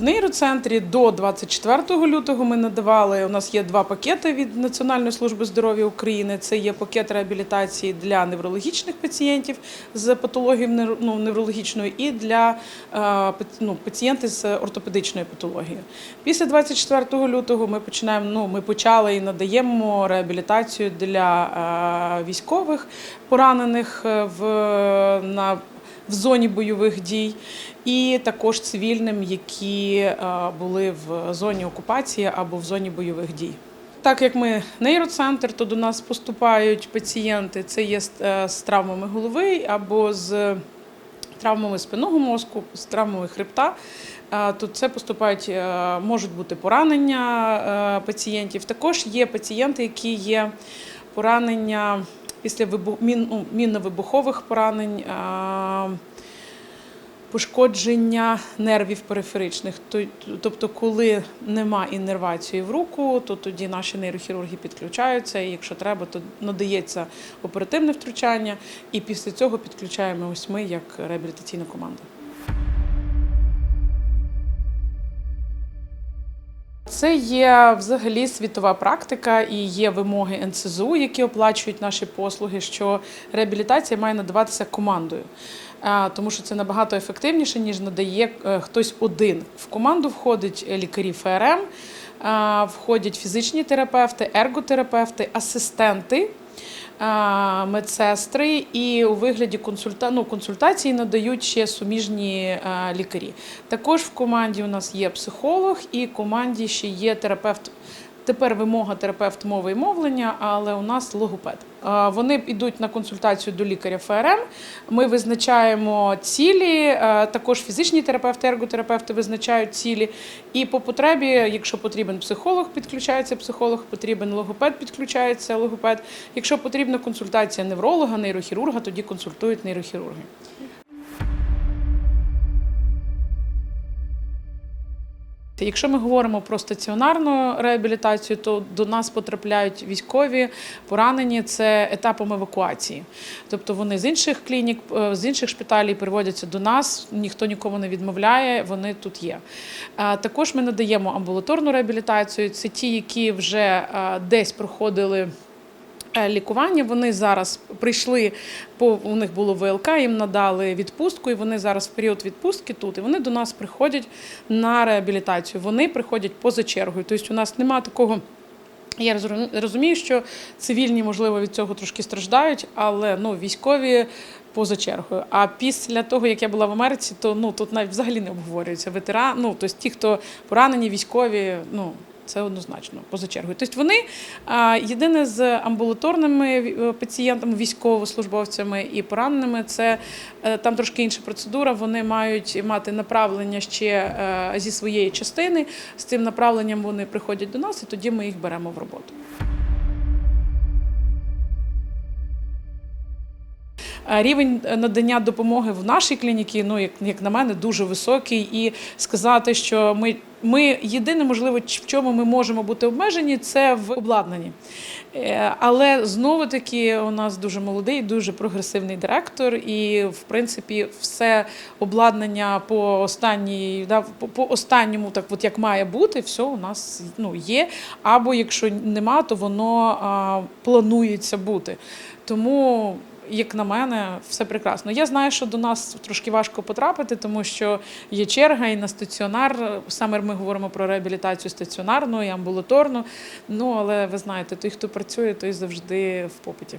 нейроцентрі до 24 лютого ми надавали. У нас є два пакети від Національної служби здоров'я України. Це є пакет реабілітації для неврологічних пацієнтів з патологією ну, і для е, ну, пацієнтів з ортопедичною патологією. Після 24 лютого ми починаємо. Ну, ми почали і надаємо реабілітацію для е, військових поранених е, в на в зоні бойових дій, і також цивільним, які е, були в зоні окупації або в зоні бойових дій. Так як ми нейроцентр, то до нас поступають пацієнти, це є з, е, травмами голови або з травмами спинного мозку, з травмами хребта. Е, То це поступають, можуть бути поранення пацієнтів. Також є пацієнти, які є поранення після ну, мінно-вибухових поранень. Пошкодження нервів периферичних, тобто, коли нема іннервації в руку, то тоді наші нейрохірурги підключаються. І якщо треба, то надається оперативне втручання, і після цього підключаємо ось ми як реабілітаційна команда. Це є взагалі світова практика і є вимоги НСЗУ, які оплачують наші послуги, що реабілітація має надаватися командою. Тому що це набагато ефективніше, ніж надає е, хтось один. В команду входить лікарі ФРМ, входять фізичні терапевти, ерготерапевти, асистенти медсестри і у вигляді консульта... ну, консультації надають ще суміжні лікарі. Також в команді у нас є психолог і в команді ще є терапевт. Тепер вимога терапевт мови і мовлення, але у нас логопед. Вони йдуть на консультацію до лікаря ФРМ. Ми визначаємо цілі, також фізичні терапевти, ерготерапевти визначають цілі. І по потребі, якщо потрібен психолог, підключається психолог, потрібен логопед, підключається логопед. Якщо потрібна консультація невролога, нейрохірурга, тоді консультують нейрохірурги. Якщо ми говоримо про стаціонарну реабілітацію, то до нас потрапляють військові поранені це етапом евакуації. Тобто вони з інших клінік, е, з інших шпиталів приводяться до нас, ніхто нікому не відмовляє, вони тут є. Також ми надаємо амбулаторну реабілітацію. Це ті, які вже десь проходили. Е, Лікування вони зараз прийшли, по у них було ВЛК, їм надали відпустку, і вони зараз в період відпустки тут. І вони до нас приходять на реабілітацію. Вони приходять поза чергою. Тобто у нас немає такого. Я розумію, що цивільні, можливо, від цього трошки страждають, але ну, військові поза чергою. А після того, як я була в Америці, то ну, тут навіть взагалі не обговорюється ветеран. Ну, тобто ті, хто поранені, військові, ну. Це однозначно поза чергою. Тобто вони єдине з амбулаторними е, пацієнтами, військовослужбовцями і пораненими, це е, там трошки інша процедура. Вони мають мати направлення ще е, зі своєї частини. З цим направленням вони приходять до нас, і тоді ми їх беремо в роботу. Рівень надання допомоги в нашій клініці, ну як, як на мене, дуже високий. І сказати, що ми, ми єдине, можливо, в чому ми можемо бути обмежені, це в обладнанні. Е, Але знову таки у нас дуже молодий, дуже прогресивний директор, і в принципі все обладнання по останній, да, по останньому, так от як має бути, все у нас ну, є. Або якщо нема, то воно а, планується бути. Тому як на мене, все прекрасно. Я знаю, що до нас трошки важко потрапити, тому що є черга і на стаціонар. Саме ми говоримо про реабілітацію стаціонарну і амбулаторну. Ну але ви знаєте, той, хто працює, той завжди в попиті.